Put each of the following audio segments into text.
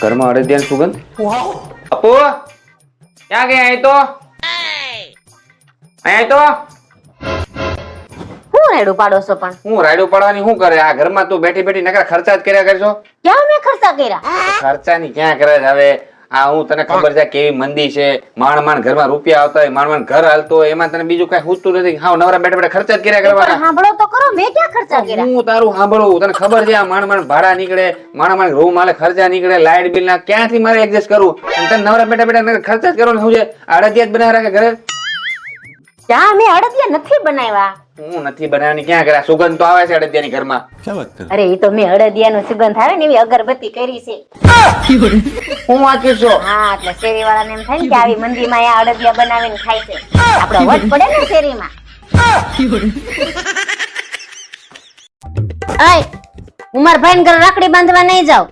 ઘરમાં અડદિયાન સુગંધ? અપુ ક્યાં ગયા અહીં તો? અહીં તો? હું રેડું પાડો છો પણ? હું રાયડું પાડવાની શું કરે? આ ઘરમાં તું બેઠી બેઠી નકરા ખર્ચા જ કર્યા કરશો? ક્યાં મેં ખર્ચા કર્યા? ખર્ચાની ક્યાં કરે હવે? આ હું તને ખબર છે કેવી મંદી છે માણ માણ ઘરમાં રૂપિયા આવતા હોય માણ માણ ઘર હાલતો હોય એમાં તને બીજું કઈ પૂછતું નથી. હા નવરા બેઠા બેઠા ખર્ચા જ કર્યા કરવા કરવાના. સાંભળો તો કરો મેં ક્યાં ખર્ચા કર્યા? હું તારું સાંભળું તને ખબર છે આ માણ માણ ભાડા નીકળે માણ માણ રૂમ માલે ખર્ચા નીકળે લાઈટ બિલ ના ક્યાંથી મારે એડજસ્ટ કરું તને નવરા બેઠા બેઠા ખર્ચા જ કરવાનું શું છે? અડદિયા જ બનાવી રાખે ઘરે? ક્યાં મેં અડદિયા નથી બનાવ્યા. હું નથી બનાવવાની ક્યાં કરે સુગંધ તો આવે છે અડદિયાની ઘરમાં. અરે એ તો મેં અડદિયાનો સુગંધ આવે ને એવી અગરબત્તી કરી છે. હું વાંચું છું? હા એટલે શેરી વાળાને એમ થાય ને કે આવી મંદીમાં આ અડદિયા બનાવીને ખાય છે. આપણો વટ પડે ને શેરીમાં. આય હું મારા ભાઈ ઘર રાખડી બાંધવા નહીં જાવ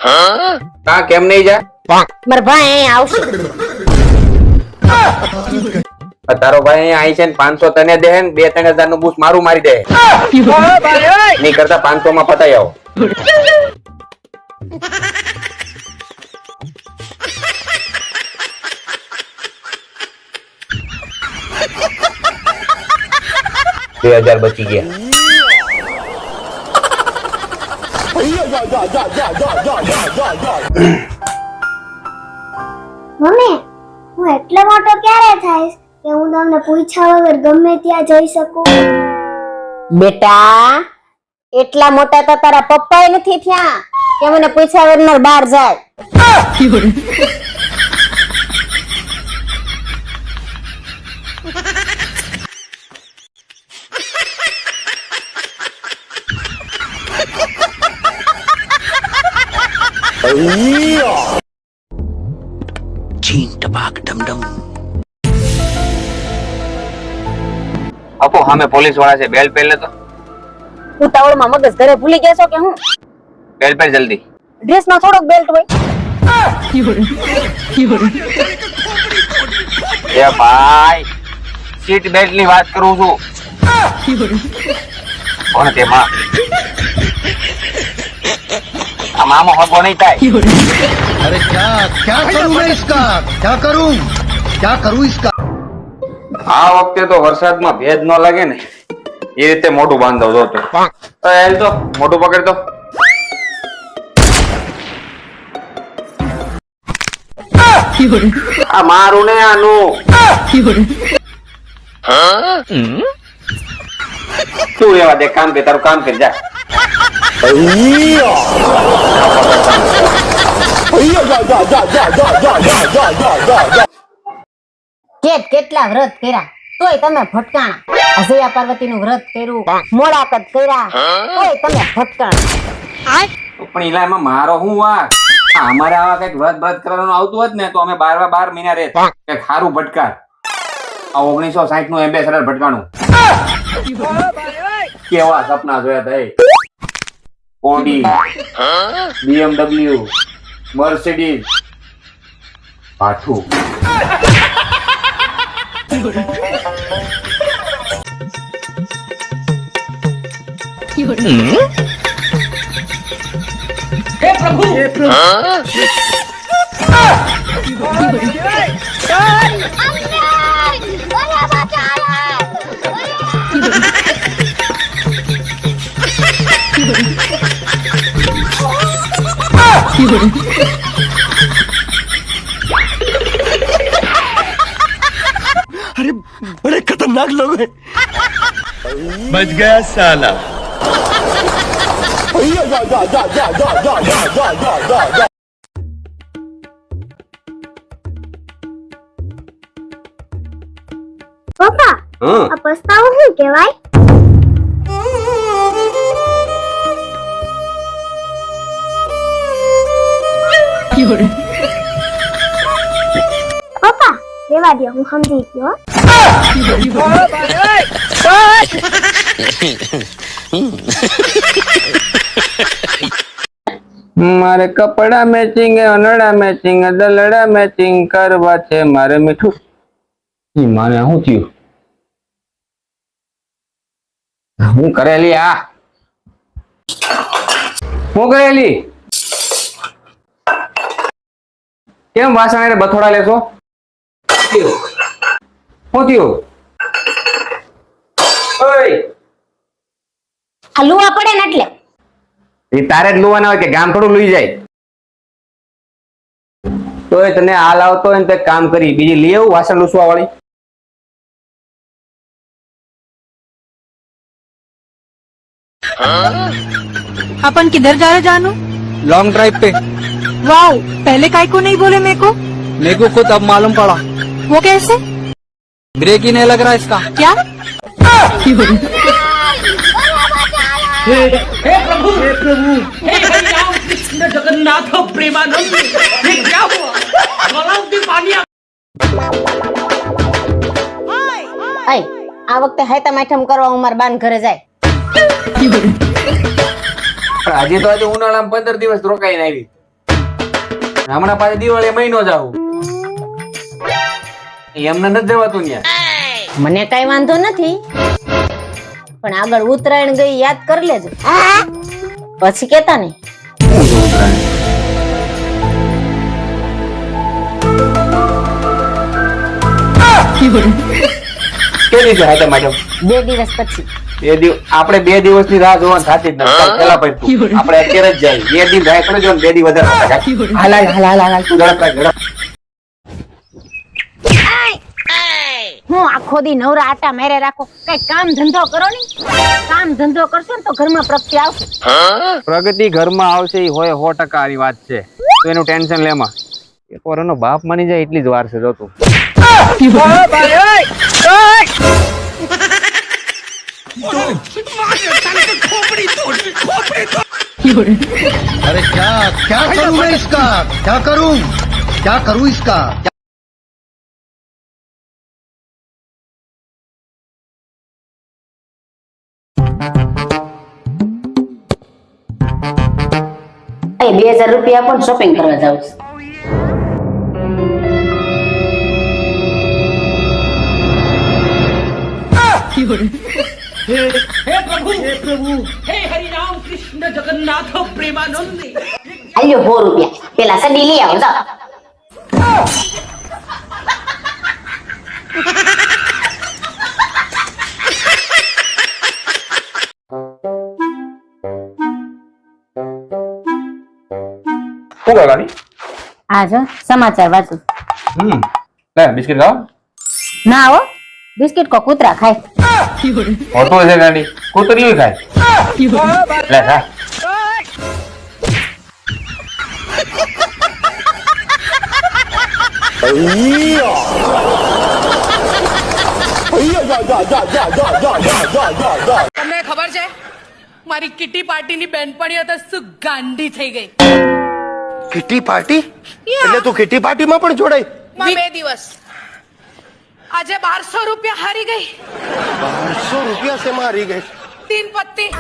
કા કેમ નહીં જા? મારા ભાઈ અહીંયા આવશે. તારો ભાઈ આવી છે ને પાંચસો તને દે ને બે ત્રણ હજારનું બૂસ મારું મારી દે. નહીં કરતા પાંચસો માં પતાઈ આવો. બે હજાર બચી ગયા. મમ્મી, હું એટલો મોટો ક્યારે થઈશ? કે હું તમને પૂછ્યા વગર ગમે ત્યાં જઈ શકું? બેટા એટલા મોટા તો તારા પપ્પા નથી થયા કે મને પૂછ્યા વગર બહાર જાય. अपो हमें पुलिस वाला से बेल पहले तो उतावल मामा गस घरे भूली गया के हूँ बेल पे जल्दी ड्रेस ना थोड़ो बेल्ट भाई ये भाई सीट बेल्ट ली बात करू छु कौन थे माँ मामा हो कौन ही था अरे क्या क्या करूँ मैं इसका क्या करूँ क्या करूँ इसका આ વખતે તો વરસાદમાં ભેજ ન લાગે ને એ રીતે મોટું બાંધવ જો તો એલ તો મોટું પકડ તો આ મારું ને આનું તું એવા દે કામ કે તારું કામ કરી જા કેટ કેટલા વ્રત કર્યા? તોય તમે ભટકાણા. અજયા પાર્વતી નું વ્રત કર્યું મોડાકત કર્યા તોય તમે ભટકાણા. પણ એલા એમાં મારો હું વાક? અમારે આવા કંઈક વ્રત વ્રત કરવાનું આવતું હોત ને તો અમે બાર બાર મહિના રે કંઈક સારું ભટકાર. આ ઓગણીસો સાઠનું એમ્બેસેડર ભટકાણું. કેવા સપના જોયા થઈ ઓડી બીએમડબલ્યુ મર્સિડીઝ হে প্রভু হে প্রভু কি પાછું बड़े खतरनाक लोग हैं बच गया साला પપ્પા હમ આ પસ્તાવો શું કહેવાય પપ્પા રેવા દો હું સમજી ગયો મારે કપડા મેચિંગ અનડા મેચિંગ દલડા મેચિંગ કરવા છે, મારે મીઠું. મારે શું થયું? હું કરેલી આ. હું કરેલી? કેમ વાસણ એને બથોડા લેશો? શું થયું ઓય આ લુવા પડે ને એટલે એ તારે જ લુવાના હોય કે ગામ થોડું લઈ જાય તોય તને હાલ આવતો હોય ને તો એક કામ કરી બીજી લઈ આવું વાસણ લૂસવા વાળી अपन किधर जा रहे जानू लॉन्ग ड्राइव पे वाओ पहले काय को नहीं बोले मेरे को मेरे को खुद अब मालूम पड़ा वो कैसे ब्रेक ही नहीं लग रहा इसका क्या આય આ વખતે હાયતા માઠમ કરવા હું મારા બાન ઘરે જાય પણ હજી તો આજે ઉનાળામાં પંદર દિવસ રોકાઈને આવી હમણાં પાછી દિવાળી મહિનો જ આવું એમને નથી દેવાતું મને કઈ વાંધો નથી. પણ આગળ ઉત્તરાયણ ગઈ યાદ કરી લેજો. પછી કેતા ને. કે દિવસે હાથે માઠમ બે દિવસ પછી. બે દિવસ આપણે બે દિવસની રાહ જોવાની થતી જ નથી. પેલા પડતું આપણે અત્યારે જ જાય બે દિન રાહ કરે જો બે દિવસ વધારે. હાલ હાલ હાલ હાલ હાલ તું ઝડપ રાખ, ઝડપ. હું આખો દી નવરા આટા મારે રાખો. કઈ કામ ધંધો કરો ને કામ ધંધો કરશો ને તો ઘરમાં પ્રગતિ આવશે. પ્રગતિ ઘરમાં આવશે એ હોય સો ટકા આવી વાત છે. તો એનું ટેન્શન લેમાં. એક વાર એનો બાપ માની જાય એટલી જ વાર છે જોતું અરે ક્યાં ક્યાં કરું ઇસકા? ક્યાં કરું? ક્યાં કરું ઇસકા? એ બે હજાર રૂપિયા પણ શોપિંગ કરવા જાઉં છું. આલ્યો સો રૂપિયા. પેલા સડી લઈ આવો જાઓ. શું કરવાની? આ જો સમાચાર વાંચું. હમ લે બિસ્કિટ ખાવ ના આવો બિસ્કિટ કો કૂતરા ખાય. હોતો છે ગાડી. કૂતરી ખાય. લે ખા તમને ખબર છે? મારી કિટી પાર્ટીની બેનપણીઓ તો શું ગાંડી થઈ ગઈ. Kitty party? એટલે તું કિટી પાર્ટીમાં પણ જોડાઈ? બે દિવસ. આજે બારસો રૂપિયા હારી ગઈ. બારસો રૂપિયા શેમાં હારી ગઈ? તીન પત્તી.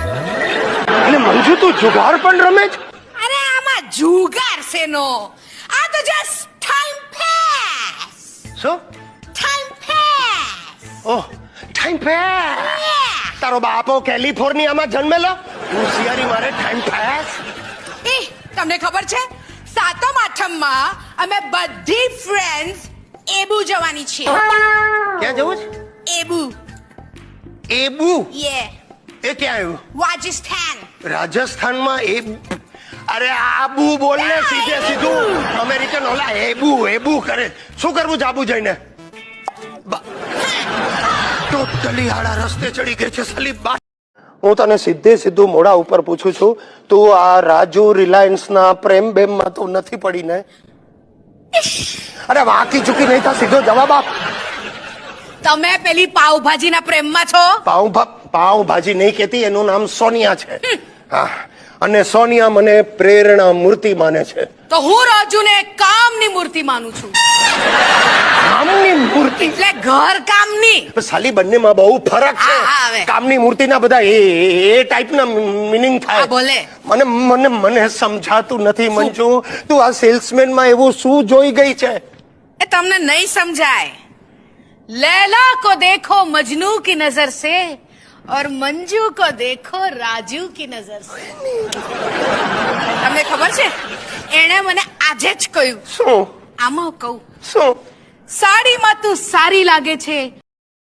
એટલે મંજુ તું જુગાર પણ રમે છે? અરે આમાં જુગાર શેનો આ તો જસ્ટ ટાઈમ પાસ શું? Time pass oh time pass તારો બાપો કેલિફોર્નિયામાં જન્મેલો? હોશિયારી મારે ટાઈમ પાસ એ તમને ખબર છે? સાતમ આઠમમાં અમે બધી ફ્રેન્ડ્સ એબુ જવાની છે ક્યાં જવું છે? એબુ. એબુ? યે એ ક્યાં આવ્યું? રાજસ્થાન. રાજસ્થાનમાં એ અરે આબુ બોલ ને સીધે સીધું. અમેરિકન ઓલા એબુ એબુ કરે. શું કરવું જાબુ જઈને? ટોટલી આડા રસ્તે ચડી ગઈ છે સલીબ બા. હું તને સીધે સીધું મોડા ઉપર પૂછું છું તું આ રાજુ રિલાયન્સ ના પ્રેમ બેમમાં તો નથી પડી ને અરે વાકી ચૂકી નહીં થા સીધો જવાબ આપ. તમે પેલી પાવભાજીના પ્રેમમાં છો? પાઉ ભા- પાઉં નહીં કેતી એનું નામ સોનિયા છે. હા અને સોનિયા મને પ્રેરણા મૂર્તિ માને છે. તો હું રાજુને કામની મૂર્તિ માનું છું. કામની મૂર્તિ એટલે ઘર કામની સાલી બંનેમાં બહુ ફરક છે હા, હા, હવે. કામની મૂર્તિના બધા એ એ ટાઈપના મિનિંગ થાય હા, બોલે. મને મને મને સમજાતું નથી મંજુ તું આ સેલ્સમેન માં એવું શું જોઈ ગઈ છે એ તમને નહીં સમજાય लैला को देखो मजनू की नजर से और मंजू को देखो राजू की नजर से તમને ખબર છે એણે મને આજે જ કહ્યું શું આમાં કહું શું? સાડીમાં તું સારી લાગે છે.